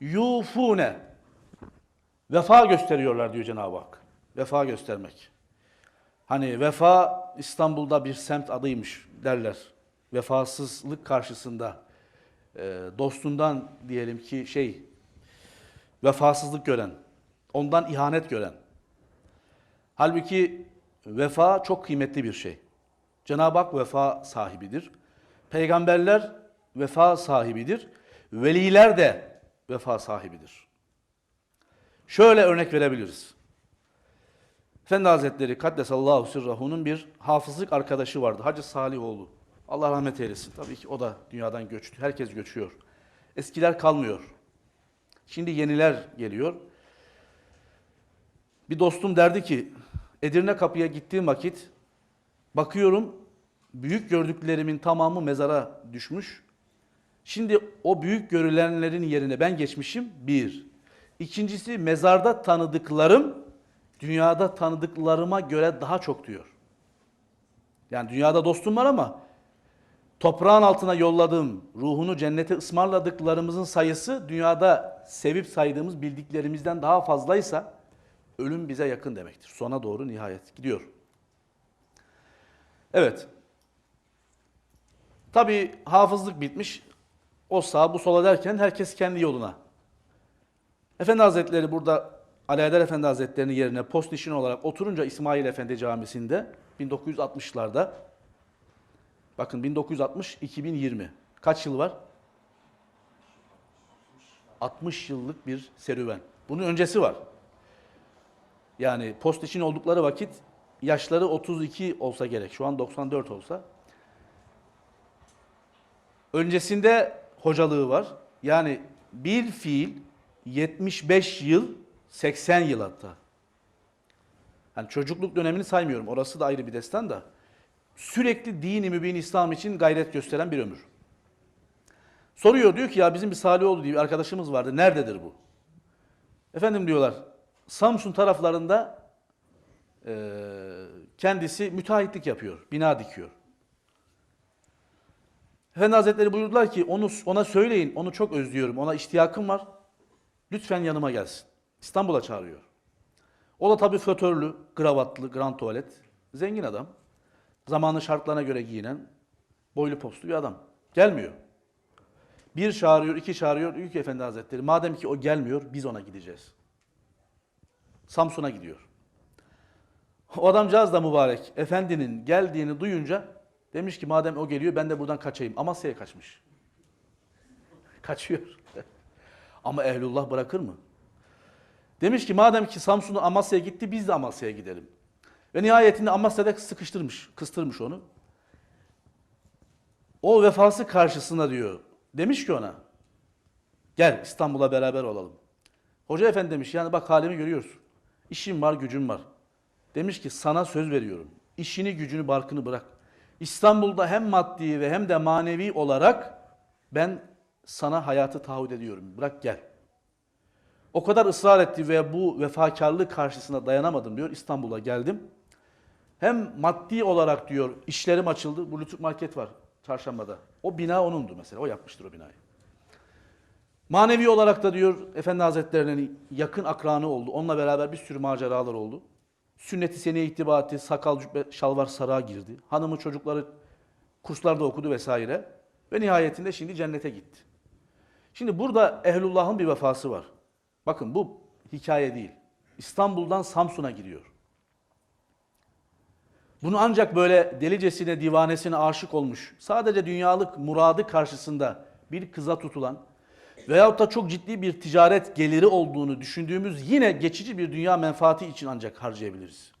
yufune vefa gösteriyorlar diyor Cenab-ı Hak. Vefa göstermek. Hani vefa İstanbul'da bir semt adıymış derler. Vefasızlık karşısında e, dostundan diyelim ki şey vefasızlık gören, ondan ihanet gören. Halbuki vefa çok kıymetli bir şey. Cenab-ı Hak vefa sahibidir. Peygamberler vefa sahibidir. Veliler de vefa sahibidir. Şöyle örnek verebiliriz. Efendi Hazretleri Kaddesallahu sirrahu'nun bir hafızlık arkadaşı vardı. Hacı Salihoğlu. Allah rahmet eylesin. Tabii ki o da dünyadan göçtü. Herkes göçüyor. Eskiler kalmıyor. Şimdi yeniler geliyor. Bir dostum derdi ki Edirne kapıya gittiğim vakit bakıyorum büyük gördüklerimin tamamı mezara düşmüş. Şimdi o büyük görülenlerin yerine ben geçmişim bir. İkincisi mezarda tanıdıklarım dünyada tanıdıklarıma göre daha çok diyor. Yani dünyada dostum var ama toprağın altına yolladığım, ruhunu cennete ısmarladıklarımızın sayısı dünyada sevip saydığımız bildiklerimizden daha fazlaysa ölüm bize yakın demektir. Sona doğru nihayet gidiyor. Evet. Tabi hafızlık bitmiş. O sağa bu sola derken herkes kendi yoluna. Efendi Hazretleri burada Haydar Efendi Hazretleri'nin yerine post nişin olarak oturunca İsmail Efendi Camisi'nde 1960'larda bakın 1960-2020 kaç yıl var? 60 yıllık bir serüven. Bunun öncesi var. Yani post için oldukları vakit yaşları 32 olsa gerek. Şu an 94 olsa. Öncesinde hocalığı var. Yani bir fiil 75 yıl, 80 yıl hatta. Yani çocukluk dönemini saymıyorum. Orası da ayrı bir destan da. Sürekli dini mübin İslam için gayret gösteren bir ömür. Soruyor diyor ki ya bizim bir Salihoğlu diye bir arkadaşımız vardı. Nerededir bu? Efendim diyorlar Samsun taraflarında eee, kendisi müteahhitlik yapıyor. Bina dikiyor. Efendi Hazretleri buyurdular ki onu ona söyleyin. Onu çok özlüyorum. Ona iştiyakım var. Lütfen yanıma gelsin. İstanbul'a çağırıyor. O da tabii fötörlü, kravatlı, grand tuvalet. Zengin adam. Zamanın şartlarına göre giyinen, boylu postlu bir adam. Gelmiyor. Bir çağırıyor, iki çağırıyor. Diyor ki Efendi Hazretleri madem ki o gelmiyor biz ona gideceğiz. Samsun'a gidiyor. O adamcağız da mübarek. Efendinin geldiğini duyunca demiş ki madem o geliyor ben de buradan kaçayım. Amasya'ya kaçmış. Kaçıyor. Ama ehlullah bırakır mı? Demiş ki madem ki Samsun'u Amasya'ya gitti biz de Amasya'ya gidelim. Ve nihayetinde Amasya'da sıkıştırmış, kıstırmış onu. O vefası karşısında diyor. Demiş ki ona gel İstanbul'a beraber olalım. Hoca efendi demiş yani bak halimi görüyorsun. İşim var gücüm var. Demiş ki sana söz veriyorum. İşini gücünü barkını bırak. İstanbul'da hem maddi ve hem de manevi olarak ben sana hayatı taahhüt ediyorum. Bırak gel. O kadar ısrar etti ve bu vefakarlık karşısında dayanamadım diyor. İstanbul'a geldim. Hem maddi olarak diyor işlerim açıldı. Bu Lütfü Market var çarşambada. O bina onundu mesela. O yapmıştır o binayı. Manevi olarak da diyor Efendi Hazretleri'nin yakın akranı oldu. Onunla beraber bir sürü maceralar oldu. Sünnet-i seneye ittibati, sakal cübbe, şalvar sarığa girdi. Hanımı çocukları kurslarda okudu vesaire. Ve nihayetinde şimdi cennete gitti. Şimdi burada Ehlullah'ın bir vefası var. Bakın bu hikaye değil. İstanbul'dan Samsun'a gidiyor. Bunu ancak böyle delicesine, divanesine aşık olmuş, sadece dünyalık muradı karşısında bir kıza tutulan veyahut da çok ciddi bir ticaret geliri olduğunu düşündüğümüz yine geçici bir dünya menfaati için ancak harcayabiliriz.